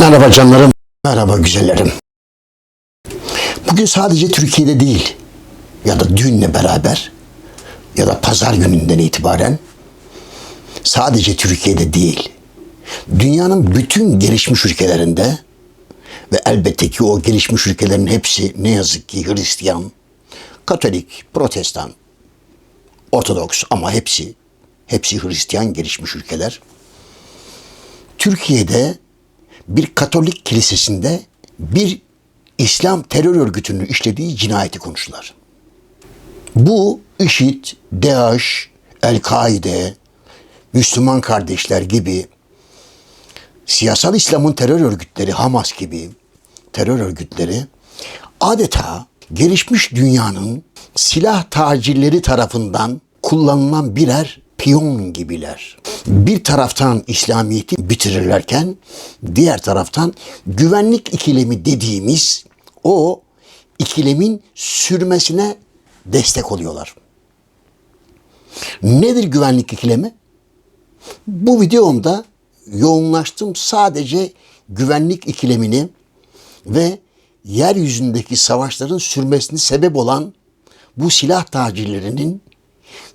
Merhaba canlarım, merhaba güzellerim. Bugün sadece Türkiye'de değil ya da dünle beraber ya da pazar gününden itibaren sadece Türkiye'de değil, dünyanın bütün gelişmiş ülkelerinde ve elbette ki o gelişmiş ülkelerin hepsi ne yazık ki Hristiyan, Katolik, Protestan, Ortodoks ama hepsi, hepsi Hristiyan gelişmiş ülkeler. Türkiye'de bir Katolik kilisesinde bir İslam terör örgütünün işlediği cinayeti konuştular. Bu IŞİD, DAEŞ, El-Kaide, Müslüman kardeşler gibi siyasal İslam'ın terör örgütleri, Hamas gibi terör örgütleri adeta gelişmiş dünyanın silah tacirleri tarafından kullanılan birer piyon gibiler. Bir taraftan İslamiyet'i bitirirlerken diğer taraftan güvenlik ikilemi dediğimiz o ikilemin sürmesine destek oluyorlar. Nedir güvenlik ikilemi? Bu videomda yoğunlaştım sadece güvenlik ikilemini ve yeryüzündeki savaşların sürmesine sebep olan bu silah tacirlerinin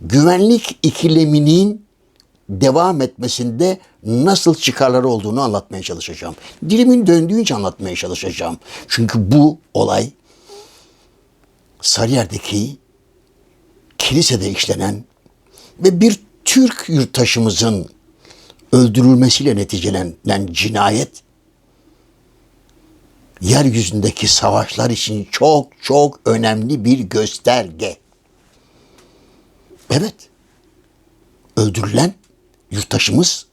güvenlik ikileminin devam etmesinde nasıl çıkarları olduğunu anlatmaya çalışacağım. Dilimin döndüğünce anlatmaya çalışacağım. Çünkü bu olay Sarıyer'deki kilisede işlenen ve bir Türk yurttaşımızın öldürülmesiyle neticelenen cinayet yeryüzündeki savaşlar için çok çok önemli bir gösterge. Evet. Öldürülen yurttaşımız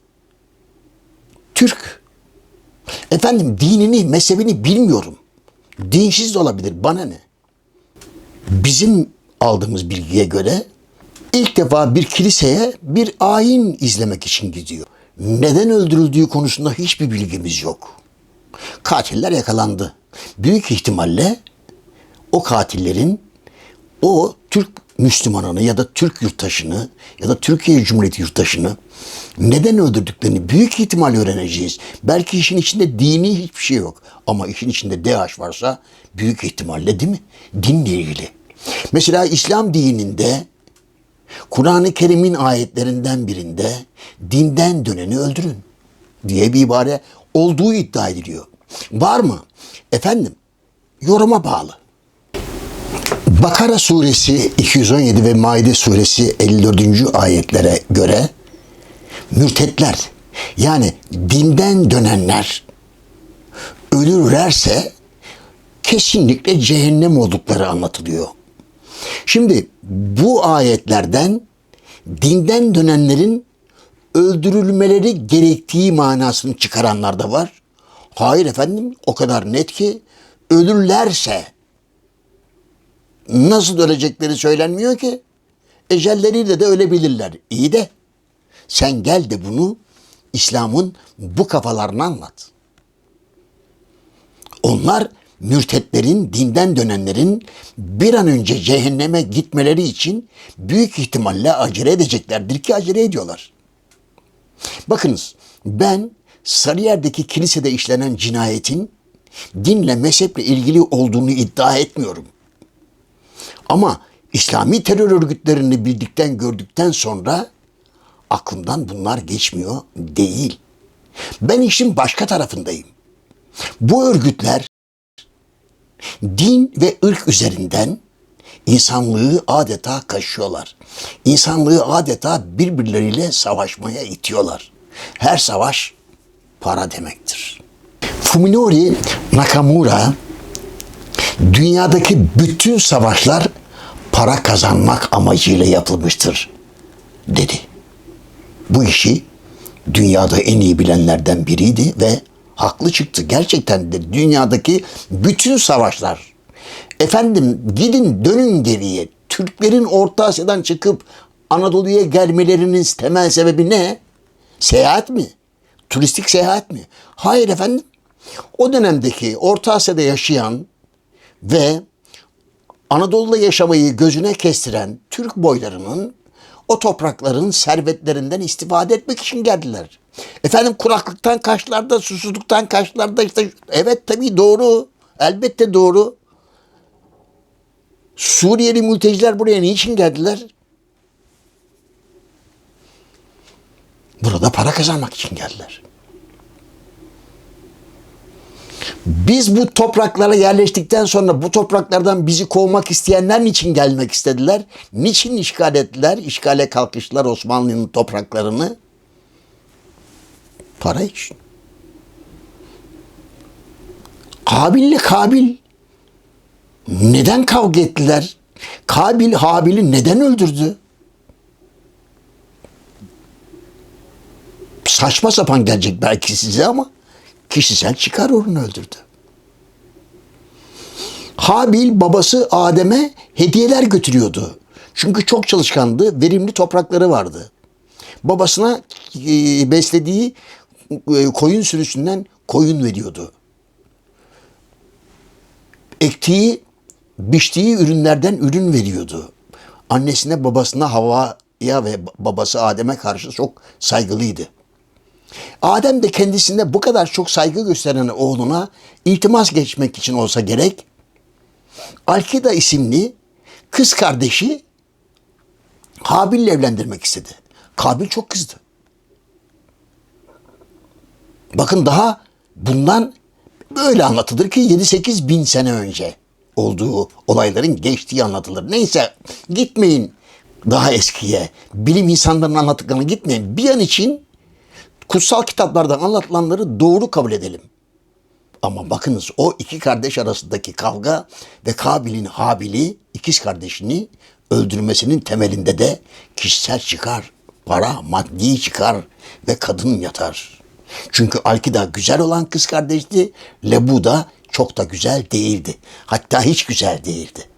Türk. Efendim dinini, mezhebini bilmiyorum. Dinsiz de olabilir. Bana ne? Bizim aldığımız bilgiye göre ilk defa bir kiliseye bir ayin izlemek için gidiyor. Neden öldürüldüğü konusunda hiçbir bilgimiz yok. Katiller yakalandı. Büyük ihtimalle o katillerin o Türk Müslümanını ya da Türk yurttaşını ya da Türkiye Cumhuriyeti yurttaşını neden öldürdüklerini büyük ihtimal öğreneceğiz. Belki işin içinde dini hiçbir şey yok. Ama işin içinde DH varsa büyük ihtimalle değil mi? Dinle ilgili. Mesela İslam dininde Kur'an-ı Kerim'in ayetlerinden birinde dinden döneni öldürün diye bir ibare olduğu iddia ediliyor. Var mı? Efendim yoruma bağlı. Bakara suresi 217 ve Maide suresi 54. ayetlere göre mürtetler yani dinden dönenler ölürlerse kesinlikle cehennem oldukları anlatılıyor. Şimdi bu ayetlerden dinden dönenlerin öldürülmeleri gerektiği manasını çıkaranlar da var. Hayır efendim o kadar net ki ölürlerse nasıl ölecekleri söylenmiyor ki. Ecelleriyle de ölebilirler. İyi de sen gel de bunu İslam'ın bu kafalarına anlat. Onlar mürtetlerin, dinden dönenlerin bir an önce cehenneme gitmeleri için büyük ihtimalle acele edeceklerdir ki acele ediyorlar. Bakınız ben Sarıyer'deki kilisede işlenen cinayetin dinle, mezheple ilgili olduğunu iddia etmiyorum. Ama İslami terör örgütlerini bildikten gördükten sonra aklımdan bunlar geçmiyor değil. Ben işin başka tarafındayım. Bu örgütler din ve ırk üzerinden insanlığı adeta kaşıyorlar. İnsanlığı adeta birbirleriyle savaşmaya itiyorlar. Her savaş para demektir. Fuminori Nakamura dünyadaki bütün savaşlar para kazanmak amacıyla yapılmıştır dedi. Bu işi dünyada en iyi bilenlerden biriydi ve haklı çıktı. Gerçekten de dünyadaki bütün savaşlar efendim gidin dönün geriye. Türklerin Orta Asya'dan çıkıp Anadolu'ya gelmelerinin temel sebebi ne? Seyahat mi? Turistik seyahat mi? Hayır efendim. O dönemdeki Orta Asya'da yaşayan ve Anadolu'da yaşamayı gözüne kestiren Türk boylarının o toprakların servetlerinden istifade etmek için geldiler. Efendim kuraklıktan kaçlarda, susuzluktan kaçlarda işte evet tabii doğru. Elbette doğru. Suriyeli mülteciler buraya niçin geldiler? Burada para kazanmak için geldiler. Biz bu topraklara yerleştikten sonra bu topraklardan bizi kovmak isteyenler niçin gelmek istediler? Niçin işgal ettiler? İşgale kalkıştılar Osmanlı'nın topraklarını. Para için. Kabil'le Kabil neden kavga ettiler? Kabil Habil'i neden öldürdü? Saçma sapan gelecek belki size ama kişisel çıkar uğruna öldürdü. Habil babası Adem'e hediyeler götürüyordu. Çünkü çok çalışkandı, verimli toprakları vardı. Babasına e, beslediği e, koyun sürüsünden koyun veriyordu. Ektiği, biçtiği ürünlerden ürün veriyordu. Annesine, babasına, Havva'ya ve babası Adem'e karşı çok saygılıydı. Adem de kendisinde bu kadar çok saygı gösteren oğluna iltimas geçmek için olsa gerek, Alkida isimli kız kardeşi Habil'le evlendirmek istedi. Kabil çok kızdı. Bakın daha bundan böyle anlatılır ki 7-8 bin sene önce olduğu olayların geçtiği anlatılır. Neyse gitmeyin daha eskiye. Bilim insanlarının anlattıklarına gitmeyin. Bir an için kutsal kitaplarda anlatılanları doğru kabul edelim. Ama bakınız o iki kardeş arasındaki kavga ve Kabil'in Habil'i ikiz kardeşini öldürmesinin temelinde de kişisel çıkar, para, maddi çıkar ve kadın yatar. Çünkü Alkida güzel olan kız kardeşti, Lebu da çok da güzel değildi. Hatta hiç güzel değildi.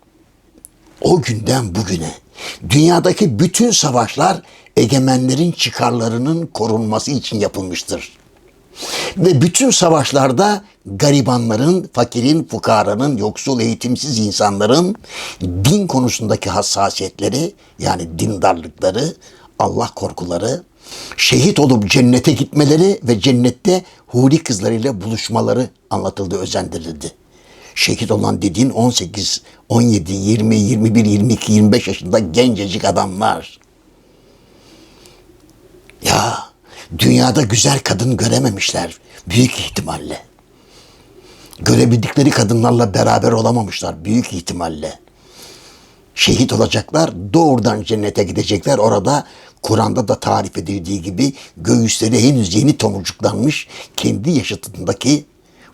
O günden bugüne dünyadaki bütün savaşlar egemenlerin çıkarlarının korunması için yapılmıştır. Ve bütün savaşlarda garibanların, fakirin, fukaranın, yoksul, eğitimsiz insanların din konusundaki hassasiyetleri yani dindarlıkları, Allah korkuları, şehit olup cennete gitmeleri ve cennette huri kızlarıyla buluşmaları anlatıldı, özendirildi. Şehit olan dediğin 18, 17, 20, 21, 22, 25 yaşında gencecik adamlar. Ya dünyada güzel kadın görememişler büyük ihtimalle. Görebildikleri kadınlarla beraber olamamışlar büyük ihtimalle. Şehit olacaklar, doğrudan cennete gidecekler. Orada Kur'an'da da tarif edildiği gibi göğüsleri henüz yeni tomurcuklanmış kendi yaşıtındaki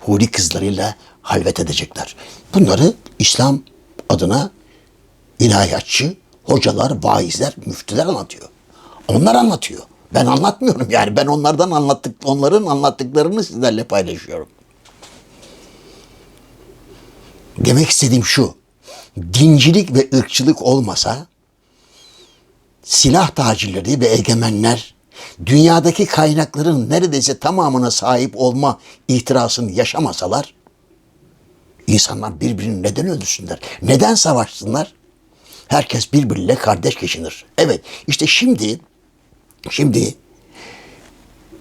huri kızlarıyla halvet edecekler. Bunları İslam adına ilahiyatçı, hocalar, vaizler, müftüler anlatıyor. Onlar anlatıyor. Ben anlatmıyorum yani. Ben onlardan anlattık, onların anlattıklarını sizlerle paylaşıyorum. Demek istediğim şu. Dincilik ve ırkçılık olmasa silah tacirleri ve egemenler dünyadaki kaynakların neredeyse tamamına sahip olma ihtirasını yaşamasalar insanlar birbirini neden öldürsünler? Neden savaşsınlar? Herkes birbiriyle kardeş geçinir. Evet işte şimdi Şimdi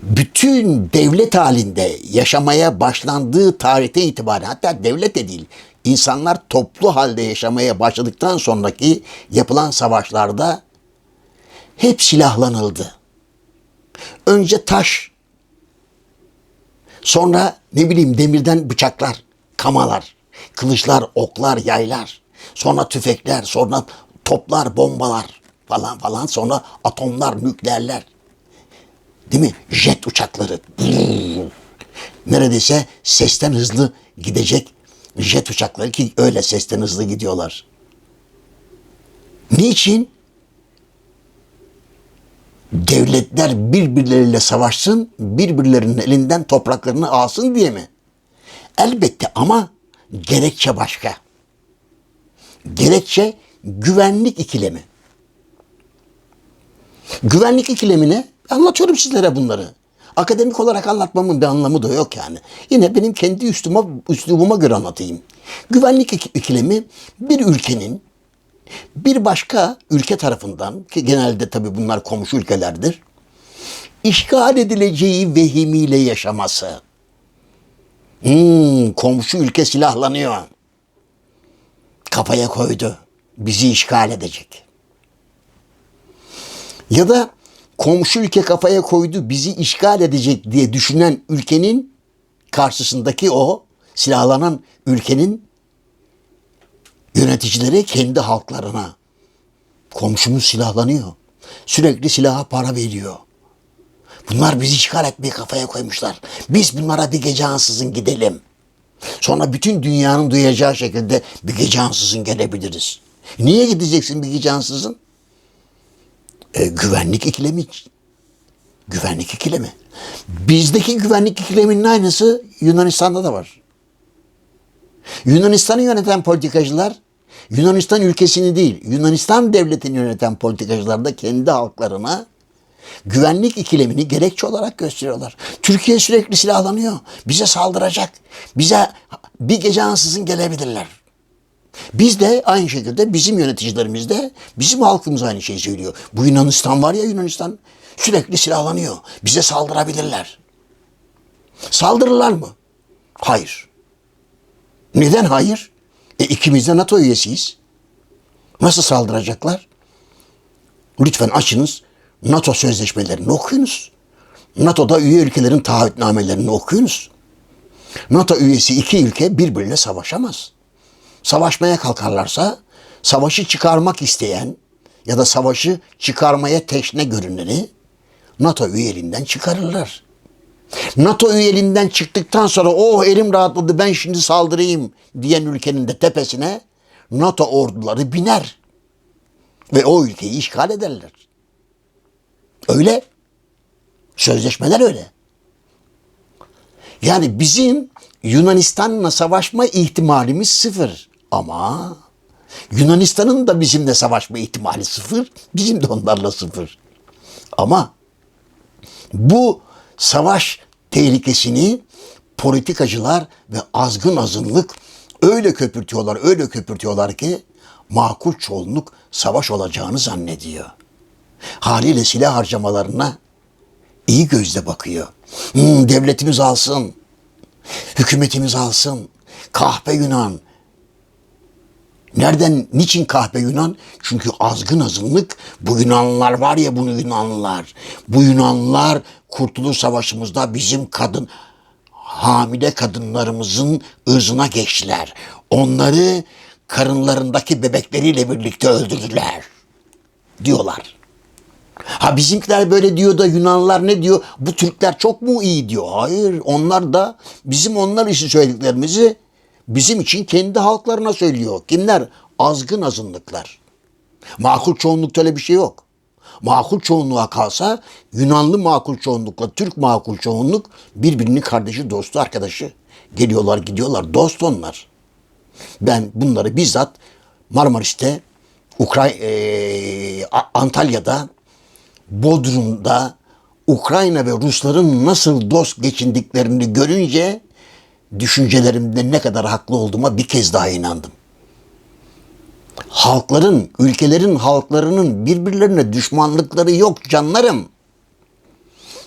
bütün devlet halinde yaşamaya başlandığı tarihte itibaren hatta devlet de değil insanlar toplu halde yaşamaya başladıktan sonraki yapılan savaşlarda hep silahlanıldı. Önce taş, sonra ne bileyim demirden bıçaklar, kamalar, kılıçlar, oklar, yaylar, sonra tüfekler, sonra toplar, bombalar falan falan sonra atomlar, nükleerler. Değil mi? Jet uçakları. Neredeyse sesten hızlı gidecek jet uçakları ki öyle sesten hızlı gidiyorlar. Niçin? Devletler birbirleriyle savaşsın, birbirlerinin elinden topraklarını alsın diye mi? Elbette ama gerekçe başka. Gerekçe güvenlik ikilemi. Güvenlik ikilemine anlatıyorum sizlere bunları. Akademik olarak anlatmamın bir anlamı da yok yani. Yine benim kendi üslubuma, üslubuma göre anlatayım. Güvenlik ikilemi bir ülkenin bir başka ülke tarafından ki genelde tabii bunlar komşu ülkelerdir. işgal edileceği vehimiyle yaşaması. Hmm, komşu ülke silahlanıyor. Kafaya koydu. Bizi işgal edecek. Ya da komşu ülke kafaya koydu bizi işgal edecek diye düşünen ülkenin karşısındaki o silahlanan ülkenin yöneticileri kendi halklarına komşumuz silahlanıyor. Sürekli silaha para veriyor. Bunlar bizi işgal etmeye kafaya koymuşlar. Biz bunlara bir gece ansızın gidelim. Sonra bütün dünyanın duyacağı şekilde bir gece ansızın gelebiliriz. Niye gideceksin bir gece ansızın? E, güvenlik ikilemi. Güvenlik ikilemi. Bizdeki güvenlik ikileminin aynısı Yunanistan'da da var. Yunanistan'ı yöneten politikacılar Yunanistan ülkesini değil, Yunanistan devletini yöneten politikacılar da kendi halklarına güvenlik ikilemini gerekçe olarak gösteriyorlar. Türkiye sürekli silahlanıyor. Bize saldıracak. Bize bir gece ansızın gelebilirler. Biz de aynı şekilde bizim yöneticilerimiz de bizim halkımız aynı şeyi söylüyor. Bu Yunanistan var ya Yunanistan sürekli silahlanıyor. Bize saldırabilirler. Saldırırlar mı? Hayır. Neden hayır? E ikimiz de NATO üyesiyiz. Nasıl saldıracaklar? Lütfen açınız. NATO sözleşmelerini okuyunuz. NATO'da üye ülkelerin taahhütnamelerini okuyunuz. NATO üyesi iki ülke birbirine savaşamaz. Savaşmaya kalkarlarsa savaşı çıkarmak isteyen ya da savaşı çıkarmaya teşne görüneni NATO üyeliğinden çıkarırlar. NATO üyeliğinden çıktıktan sonra oh elim rahatladı ben şimdi saldırayım diyen ülkenin de tepesine NATO orduları biner. Ve o ülkeyi işgal ederler. Öyle. Sözleşmeler öyle. Yani bizim Yunanistan'la savaşma ihtimalimiz sıfır. Ama Yunanistan'ın da bizimle savaşma ihtimali sıfır. Bizim de onlarla sıfır. Ama bu savaş tehlikesini politikacılar ve azgın azınlık öyle köpürtüyorlar, öyle köpürtüyorlar ki makul çoğunluk savaş olacağını zannediyor. Haliyle silah harcamalarına iyi gözle bakıyor. Hmm, devletimiz alsın, hükümetimiz alsın, kahpe Yunan. Nereden, niçin kahpe Yunan? Çünkü azgın azınlık bu Yunanlılar var ya bunu Yunanlılar. Bu Yunanlılar Kurtuluş Savaşımızda bizim kadın, hamile kadınlarımızın ırzına geçtiler. Onları karınlarındaki bebekleriyle birlikte öldürdüler diyorlar. Ha bizimkiler böyle diyor da Yunanlılar ne diyor? Bu Türkler çok mu iyi diyor. Hayır onlar da bizim onlar için söylediklerimizi bizim için kendi halklarına söylüyor. Kimler? Azgın azınlıklar. Makul çoğunlukta öyle bir şey yok. Makul çoğunluğa kalsa Yunanlı makul çoğunlukla Türk makul çoğunluk birbirinin kardeşi, dostu, arkadaşı. Geliyorlar gidiyorlar dost onlar. Ben bunları bizzat Marmaris'te, Ukray e, Antalya'da, Bodrum'da Ukrayna ve Rusların nasıl dost geçindiklerini görünce düşüncelerimde ne kadar haklı olduğuma bir kez daha inandım. Halkların, ülkelerin halklarının birbirlerine düşmanlıkları yok canlarım.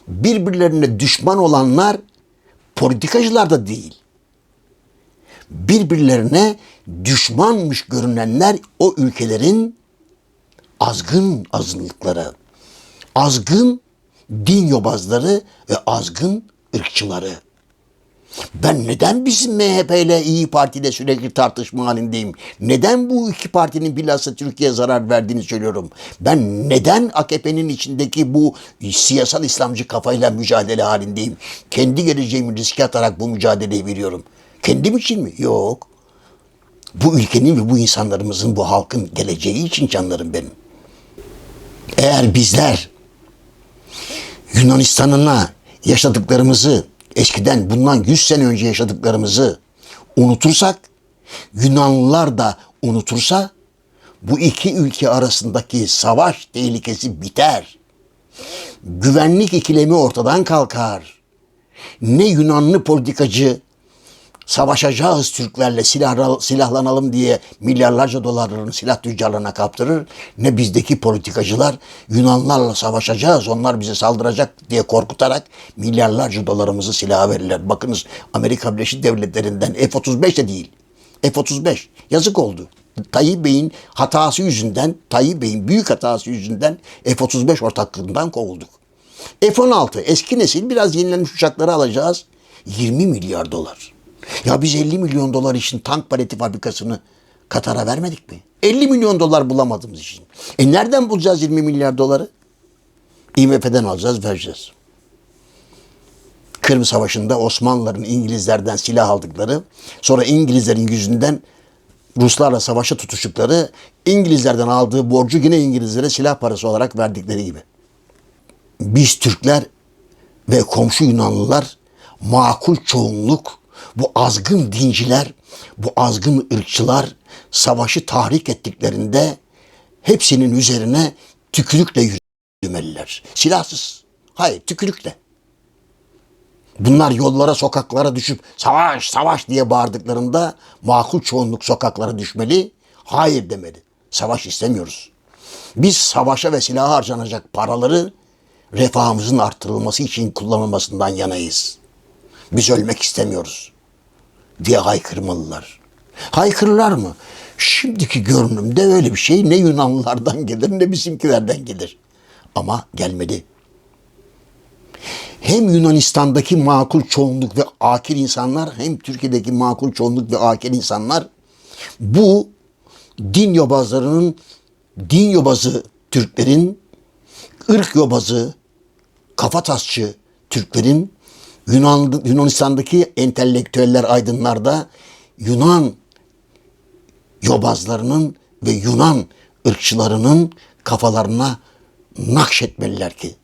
Birbirlerine düşman olanlar politikacılar da değil. Birbirlerine düşmanmış görünenler o ülkelerin azgın azınlıkları azgın din yobazları ve azgın ırkçıları. Ben neden bizim MHP ile İyi Parti ile sürekli tartışma halindeyim? Neden bu iki partinin bilhassa Türkiye'ye zarar verdiğini söylüyorum? Ben neden AKP'nin içindeki bu siyasal İslamcı kafayla mücadele halindeyim? Kendi geleceğimi riske atarak bu mücadeleyi veriyorum. Kendim için mi? Yok. Bu ülkenin ve bu insanlarımızın, bu halkın geleceği için canlarım benim. Eğer bizler Yunanistan'ına yaşadıklarımızı, eskiden bundan 100 sene önce yaşadıklarımızı unutursak, Yunanlılar da unutursa bu iki ülke arasındaki savaş tehlikesi biter. Güvenlik ikilemi ortadan kalkar. Ne Yunanlı politikacı savaşacağız Türklerle silah, silahlanalım diye milyarlarca dolarlarını silah tüccarlarına kaptırır. Ne bizdeki politikacılar Yunanlarla savaşacağız onlar bize saldıracak diye korkutarak milyarlarca dolarımızı silaha verirler. Bakınız Amerika Birleşik Devletleri'nden F-35 de değil. F-35 yazık oldu. Tayyip Bey'in hatası yüzünden, Tayyip Bey'in büyük hatası yüzünden F-35 ortaklığından kovulduk. F-16 eski nesil biraz yenilenmiş uçakları alacağız. 20 milyar dolar. Ya biz 50 milyon dolar için tank paleti fabrikasını Katar'a vermedik mi? 50 milyon dolar bulamadığımız için. E nereden bulacağız 20 milyar doları? IMF'den alacağız, vereceğiz. Kırım Savaşı'nda Osmanlıların İngilizlerden silah aldıkları, sonra İngilizlerin yüzünden Ruslarla savaşa tutuştukları, İngilizlerden aldığı borcu yine İngilizlere silah parası olarak verdikleri gibi. Biz Türkler ve komşu Yunanlılar makul çoğunluk, bu azgın dinciler, bu azgın ırkçılar savaşı tahrik ettiklerinde hepsinin üzerine tükürükle yürümeliler. Silahsız. Hayır tükürükle. Bunlar yollara, sokaklara düşüp savaş, savaş diye bağırdıklarında makul çoğunluk sokaklara düşmeli. Hayır demeli. Savaş istemiyoruz. Biz savaşa ve silaha harcanacak paraları refahımızın artırılması için kullanılmasından yanayız. Biz ölmek istemiyoruz diye haykırmalılar. Haykırırlar mı? Şimdiki görünümde öyle bir şey ne Yunanlılardan gelir ne bizimkilerden gelir. Ama gelmedi. Hem Yunanistan'daki makul çoğunluk ve akil insanlar hem Türkiye'deki makul çoğunluk ve akil insanlar bu din yobazlarının din yobazı Türklerin ırk yobazı kafatasçı Türklerin Yunan, Yunanistan'daki entelektüeller aydınlarda Yunan yobazlarının ve Yunan ırkçılarının kafalarına nakşetmeliler ki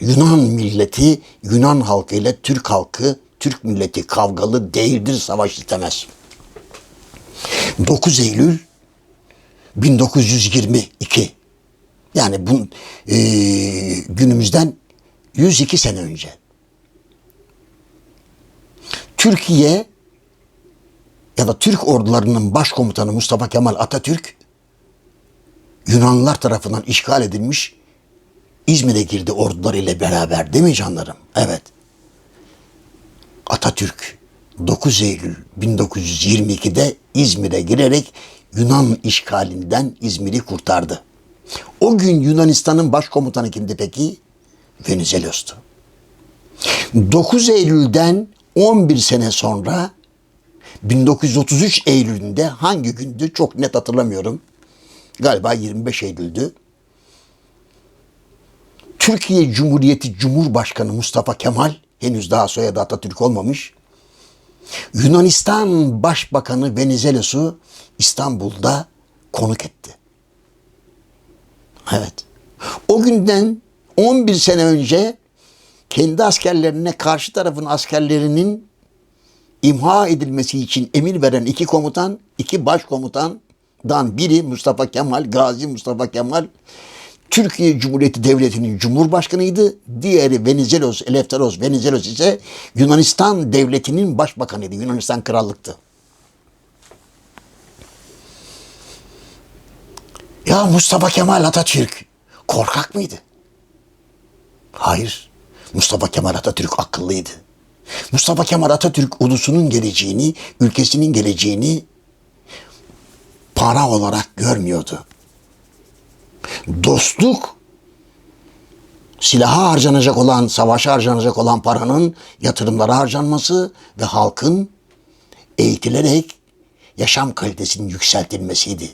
Yunan milleti Yunan halkı ile Türk halkı Türk milleti kavgalı değildir savaş istemez. 9 Eylül 1922 yani bu e, günümüzden 102 sene önce Türkiye ya da Türk ordularının başkomutanı Mustafa Kemal Atatürk Yunanlılar tarafından işgal edilmiş İzmir'e girdi ordular ile beraber değil mi canlarım? Evet. Atatürk 9 Eylül 1922'de İzmir'e girerek Yunan işgalinden İzmir'i kurtardı. O gün Yunanistan'ın başkomutanı kimdi peki? Venizelos'tu. 9 Eylül'den 11 sene sonra 1933 Eylül'ünde hangi gündü çok net hatırlamıyorum. Galiba 25 Eylül'dü. Türkiye Cumhuriyeti Cumhurbaşkanı Mustafa Kemal henüz daha soyadı Atatürk olmamış. Yunanistan Başbakanı Venizelos'u İstanbul'da konuk etti. Evet. O günden 11 sene önce kendi askerlerine karşı tarafın askerlerinin imha edilmesi için emir veren iki komutan, iki başkomutandan biri Mustafa Kemal, Gazi Mustafa Kemal Türkiye Cumhuriyeti Devleti'nin Cumhurbaşkanıydı. Diğeri Venizelos, Eleftheros Venizelos ise Yunanistan Devleti'nin başbakanıydı. Yunanistan Krallıktı. Ya Mustafa Kemal Atatürk korkak mıydı? Hayır. Mustafa Kemal Atatürk akıllıydı. Mustafa Kemal Atatürk ulusunun geleceğini, ülkesinin geleceğini para olarak görmüyordu. Dostluk silaha harcanacak olan, savaşa harcanacak olan paranın yatırımlara harcanması ve halkın eğitilerek yaşam kalitesinin yükseltilmesiydi.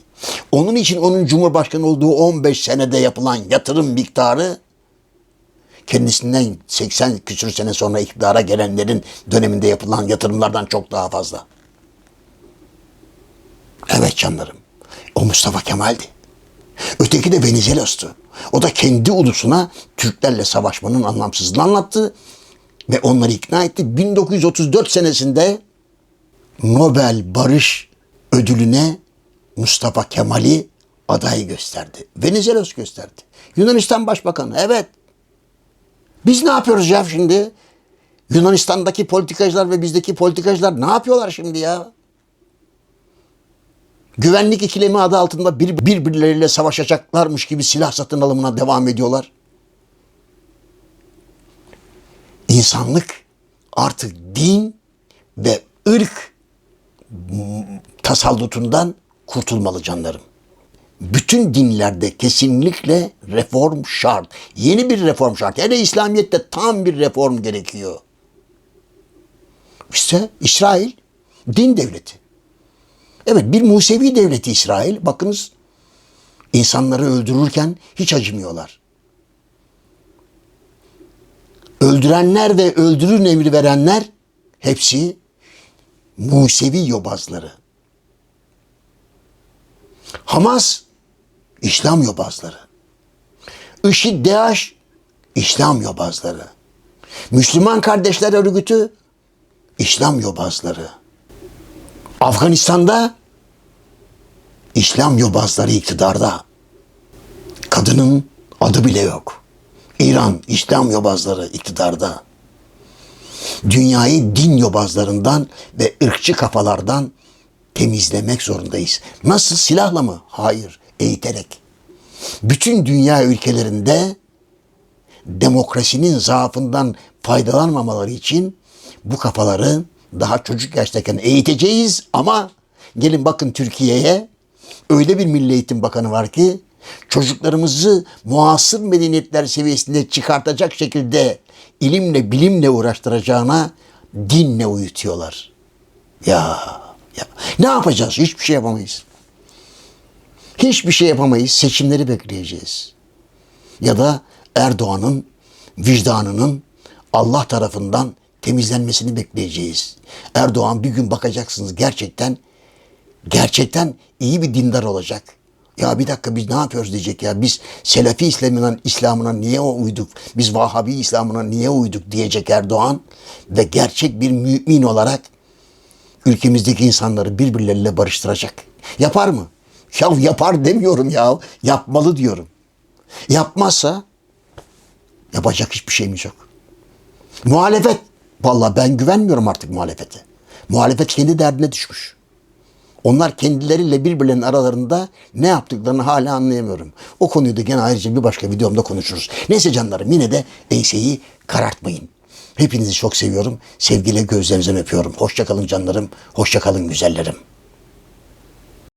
Onun için onun Cumhurbaşkanı olduğu 15 senede yapılan yatırım miktarı kendisinden 80 küsür sene sonra iktidara gelenlerin döneminde yapılan yatırımlardan çok daha fazla. Evet canlarım. O Mustafa Kemal'di. Öteki de Venizelos'tu. O da kendi ulusuna Türklerle savaşmanın anlamsızlığını anlattı ve onları ikna etti. 1934 senesinde Nobel Barış Ödülüne Mustafa Kemal'i aday gösterdi. Venizelos gösterdi. Yunanistan Başbakanı evet. Biz ne yapıyoruz ya şimdi? Yunanistan'daki politikacılar ve bizdeki politikacılar ne yapıyorlar şimdi ya? Güvenlik ikilemi adı altında bir, birbirleriyle savaşacaklarmış gibi silah satın alımına devam ediyorlar. İnsanlık artık din ve ırk tasallutundan kurtulmalı canlarım. Bütün dinlerde kesinlikle reform şart. Yeni bir reform şart. Hele İslamiyet'te tam bir reform gerekiyor. İşte İsrail din devleti. Evet bir Musevi devleti İsrail. Bakınız insanları öldürürken hiç acımıyorlar. Öldürenler ve öldürün emri verenler hepsi Musevi yobazları. Hamas İslam yobazları. IŞİD, DAEŞ İslam yobazları. Müslüman Kardeşler Örgütü İslam yobazları. Afganistan'da İslam yobazları iktidarda. Kadının adı bile yok. İran İslam yobazları iktidarda. Dünyayı din yobazlarından ve ırkçı kafalardan temizlemek zorundayız. Nasıl silahla mı? Hayır, eğiterek. Bütün dünya ülkelerinde demokrasinin zaafından faydalanmamaları için bu kafaları daha çocuk yaştayken eğiteceğiz ama gelin bakın Türkiye'ye öyle bir Milli Eğitim Bakanı var ki çocuklarımızı muasır medeniyetler seviyesinde çıkartacak şekilde ilimle bilimle uğraştıracağına dinle uyutuyorlar. Ya, ya ne yapacağız? Hiçbir şey yapamayız. Hiçbir şey yapamayız. Seçimleri bekleyeceğiz. Ya da Erdoğan'ın vicdanının Allah tarafından temizlenmesini bekleyeceğiz. Erdoğan bir gün bakacaksınız gerçekten gerçekten iyi bir dindar olacak. Ya bir dakika biz ne yapıyoruz diyecek ya. Biz Selefi İslam'ına, İslam'ına niye uyduk? Biz Vahabi İslam'ına niye uyduk diyecek Erdoğan. Ve gerçek bir mümin olarak ülkemizdeki insanları birbirleriyle barıştıracak. Yapar mı? Ya yapar demiyorum ya. Yapmalı diyorum. Yapmazsa yapacak hiçbir şeyimiz yok. Muhalefet. Vallahi ben güvenmiyorum artık muhalefete. Muhalefet kendi derdine düşmüş. Onlar kendileriyle birbirlerinin aralarında ne yaptıklarını hala anlayamıyorum. O konuyu da gene ayrıca bir başka videomda konuşuruz. Neyse canlarım yine de enseyi karartmayın. Hepinizi çok seviyorum. Sevgiyle gözlerinizden öpüyorum. Hoşçakalın canlarım. Hoşçakalın güzellerim.